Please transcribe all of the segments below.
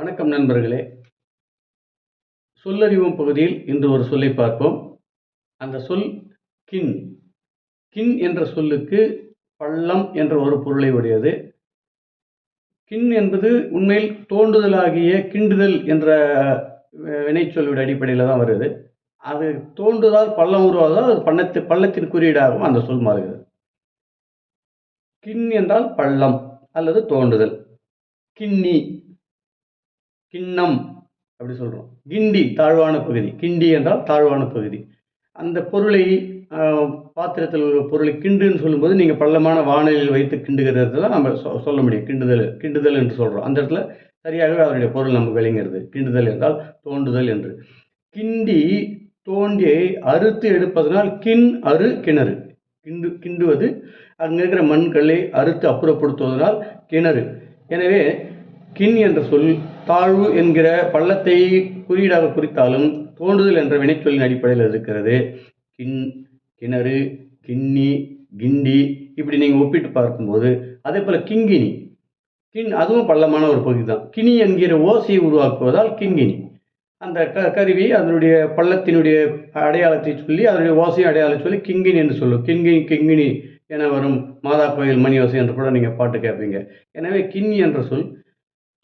வணக்கம் நண்பர்களே. சொல்லறிவும் பகுதியில் இன்று ஒரு சொல்லை பார்ப்போம். அந்த சொல் கின். கின் என்ற சொல்லுக்கு பள்ளம் என்ற ஒரு பொருளை உடையது. கின் என்பது உண்மையில் தோன்றுதலாகிய கிண்டுதல் என்ற வினைச்சொல்லுடைய அடிப்படையில் தான் வருது. அது தோன்றுதால் பள்ளம் உருவாதால் அது பள்ளத்து பள்ளத்தின் குறியீடாகவும் அந்த சொல் மாறுகிறது. கின் என்றால் பள்ளம் அல்லது தோண்டுதல் கிண்ணி கிண்ணம் அப்படி சொல்கிறோம் கிண்டி தாழ்வான பகுதி. கிண்டி என்றால் தாழ்வான பகுதி. அந்த பொருளை பாத்திரத்தில் உள்ள பொருளை கிண்டுன்னு சொல்லும்போது நீங்கள் பள்ளமான வானிலையில் வைத்து கிண்டுகிறது தான் நம்ம சொ- சொல்ல முடியும். கிண்டுதல் கிண்டுதல் என்று சொல்கிறோம் அந்த இடத்துல சரியாகவே அதனுடைய பொருள் நமக்கு விளங்குகிறது. கிண்டுதல் என்றால் தோண்டுதல் என்று. கிண்டி தோண்டியை அறுத்து எடுப்பதனால் கிண் அறு கிணறு. கிண்டு கிண்டுவது அங்கே இருக்கிற மண்களை அறுத்து அப்புறப்படுத்துவதனால் கிணறு. எனவே கிண் என்ற சொல் தாழ்வு என்கிற பள்ளத்தை குறியீடாக குறித்தாலும் தோன்றுதல் என்ற வினைச்சொல்லின் அடிப்படையில் இருக்கிறது. கின் கிணறு கிண்ணி கிண்டி இப்படி நீங்கள் ஒப்பிட்டு பார்க்கும்போது அதே போல் கிங்கினி கிண் அதுவும் பள்ளமான ஒரு பகுதி தான். கிணி என்கிற ஓசையை உருவாக்குவதால் கிங்கினி அந்த க கருவி அதனுடைய பள்ளத்தினுடைய அடையாளத்தை சொல்லி அதனுடைய ஓசையை அடையாளம் சொல்லி கிங்கினி என்று சொல்லும். கிங்கினி கிங்கினி என வரும் மாதா கோயில் மணி ஓசை என்று கூட நீங்கள் பாட்டு கேட்பீங்க எனவே கிண்ணி என்ற சொல்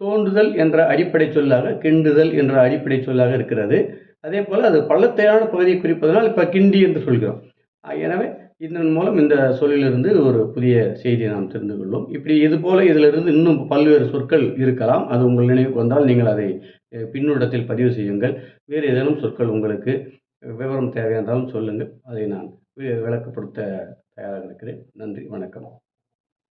தோண்டுதல் என்ற அடிப்படை சொல்லாக கிண்டுதல் என்ற அடிப்படை சொல்லாக இருக்கிறது. அதே போல் அது பள்ளத்தையான பகுதியை குறிப்பதனால் இப்போ கிண்டி என்று சொல்கிறோம். எனவே இதன் மூலம் இந்த சொல்லிலிருந்து ஒரு புதிய செய்தியை நாம் தெரிந்து கொள்ளும் இப்படி இது போல இதிலிருந்து இன்னும் பல்வேறு சொற்கள் இருக்கலாம். அது உங்கள் நினைவுக்கு வந்தால் நீங்கள் அதை பின்னூட்டத்தில் பதிவு செய்யுங்கள். வேறு ஏதேனும் சொற்கள் உங்களுக்கு விவரம் தேவையானாலும் சொல்லுங்கள். அதை நான் விளக்கப்படுத்த தயாராக இருக்கிறேன். நன்றி. வணக்கம்.